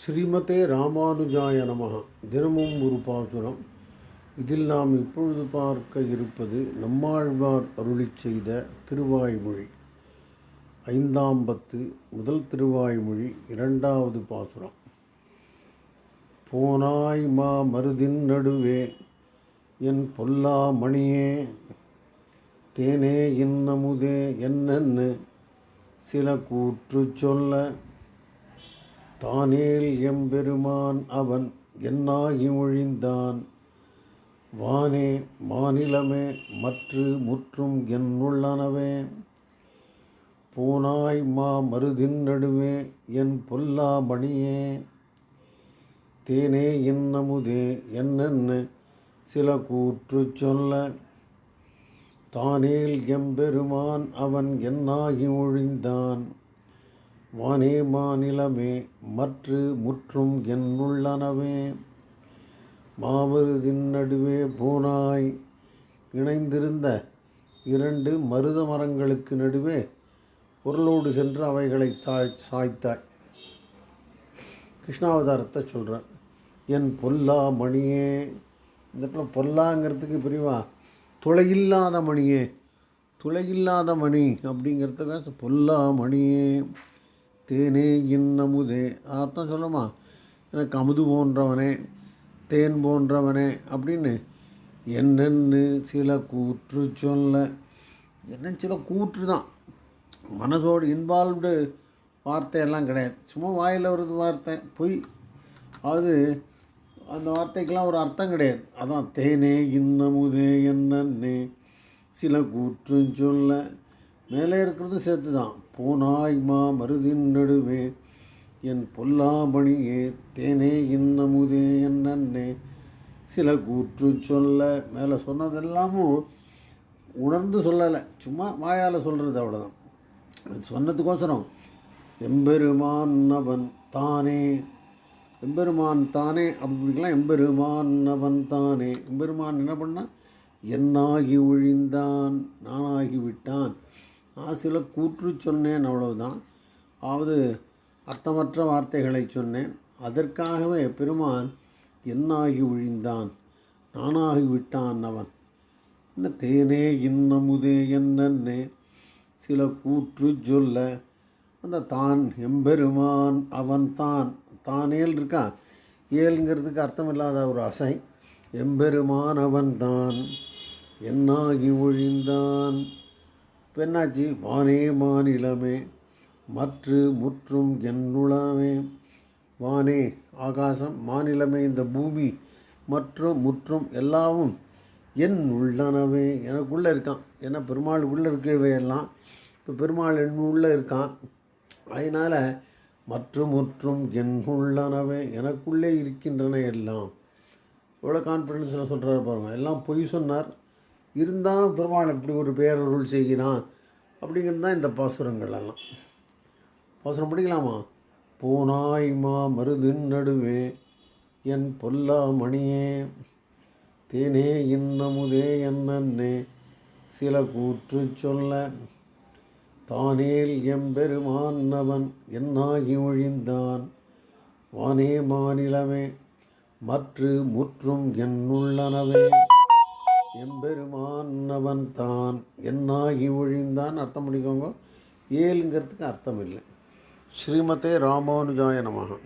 ஸ்ரீமதே ராமானுஜாய நமகா தினமும் ஒரு பாசுரம். இதில் நாம் இப்பொழுது பார்க்க இருப்பது நம்மாழ்வார் அருளி செய்த திருவாய்மொழி. ஐந்தாம் பத்து முதல் திருவாய்மொழி இரண்டாவது பாசுரம். போனாய் மா மருதின் நடுவே என் பொல்லா மணியே தேனே இன்னமுதே என்னென்னு சில கூற்று சொல்ல தானேல் எம்பெருமான் அவன் என்னாகி ஒழிந்தான்? வானே மாநிலமே மற்று முற்றும் என்னுள்ளனவே பூனாய் மா மருதின் நடுவே என் பொல்லா மணியே. தேனே என்னமுதே என்னென்ன சில கூற்று சொல்ல. தானேல் எம்பெருமான் அவன் என்னாகி ஒழிந்தான்? வானே மாநிலமே மற்று முற்றும் என் உள்ளனவே மாமருதின் நடுவே பூனாய். இணைந்திருந்த இரண்டு மருத மரங்களுக்கு நடுவே பொருளோடு சென்று அவைகளை தாய் சாய்த்தாய். கிருஷ்ணாவதாரத்தை சொல்கிறார் என் பொல்லா மணியே. இந்த இடத்துல பொல்லாங்கிறதுக்கு பிரிவா துளையில்லாத மணியே துளையில்லாத மணி அப்படிங்கிறதுக்காக பொல்லா மணியே. தேனே இன்னமுதே. அர்த்தம் சொல்லுமா எனக்கு அமுது போன்றவனே தேன் போன்றவனே அப்படின்னு என்னென்னு சில கூற்று சொல்ல. என்ன சில கூற்று தான். மனசோடு இன்வால்வ்டு வார்த்தையெல்லாம் கிடையாது. சும்மா வாயில் வருது வார்த்தை பொய். அது அந்த வார்த்தைக்கெல்லாம் ஒரு அர்த்தம் கிடையாது. அதான் தேனே இன்னமுதே என்னென்னு சில கூற்று சொல்ல. மேலே இருக்கிறதும் சேர்த்து தான் போனாய் மா மருதின் நடுவே என் பொல்லாமணியே தேனே இன்னமுதே என்னன்னே. சில கூற்று சொல்ல மேலே சொன்னதெல்லாமும் உணர்ந்து சொல்லலை. சும்மா வாயால் சொல்கிறது அவ்வளோதான் அது சொன்னதுக்கோசரம். எம்பெருமான் அவன் தானே. எம்பெருமான் தானே அப்படிலாம் எம்பெருமான் அவன் தானே. எம்பெருமான் என்ன பண்ணால் என்னாகி ஒழிந்தான் நானாகி விட்டான். நான் சில கூற்று சொன்னேன் அவ்வளவுதான். அதாவது அர்த்தமற்ற வார்த்தைகளை சொன்னேன். அதற்காகவே பெருமான் என்னாகி ஒழிந்தான் நானாகி விட்டான் அவன். என்ன தேனே இன்னமுதே என்னன்னே சில கூற்று சொல்ல. அந்த தான் எம்பெருமான் அவன் தான். தானேல் இருக்கான் ஏல்ங்கிறதுக்கு அர்த்தம் இல்லாத ஒரு அசை. எம்பெருமான் அவன் தான். என்னாகி ஒழிந்தான் பெண்ணாச்சி வானே மாநிலமே மற்று முற்றும் என்னுளமே வானே ஆகாசம் மாநிலமே இந்த பூமி மற்றும் முற்றும் எல்லாவும் என் உள்ளனவே. எனக்குள்ளே இருக்கான். ஏன்னா பெருமாளுக்குள்ளே இருக்கவே எல்லாம் இப்போ பெருமாள் என் உள்ளே இருக்கான். அதனால் மற்றும் முற்றும் என் உள்ளனவே எனக்குள்ளே இருக்கின்றன எல்லாம். எவ்வளோ கான்ஃபிடென்ஸில் சொல்கிறார் பாருங்க. எல்லாம் பொய் சொன்னார். இருந்தாலும் பெருமாள் இப்படி ஒரு பேரருள் செய்கிறான் அப்படிங்கிறது தான் இந்த பாசுரங்கள் எல்லாம். பாசுரம் படிக்கலாமா? பூனாய்மா மருதின் நடுவே என் பொல்லா மணியே தேனே இன்னமுதே என்னே சில கூற்று சொல்ல தானேல் எம்பெருமான்னவன் என்னாகி ஒழிந்தான் வானே மாநிலமே மற்று முற்றும் என்னுள்ளனவே. எம்பெருமான் அவன் தான் என்னாகி ஒழிந்தான் அர்த்தம் பண்ணிக்கோங்க. ஏழுங்கிறதுக்கு அர்த்தம் இல்லை. ஸ்ரீமதே ராமானுஜாய நமகம்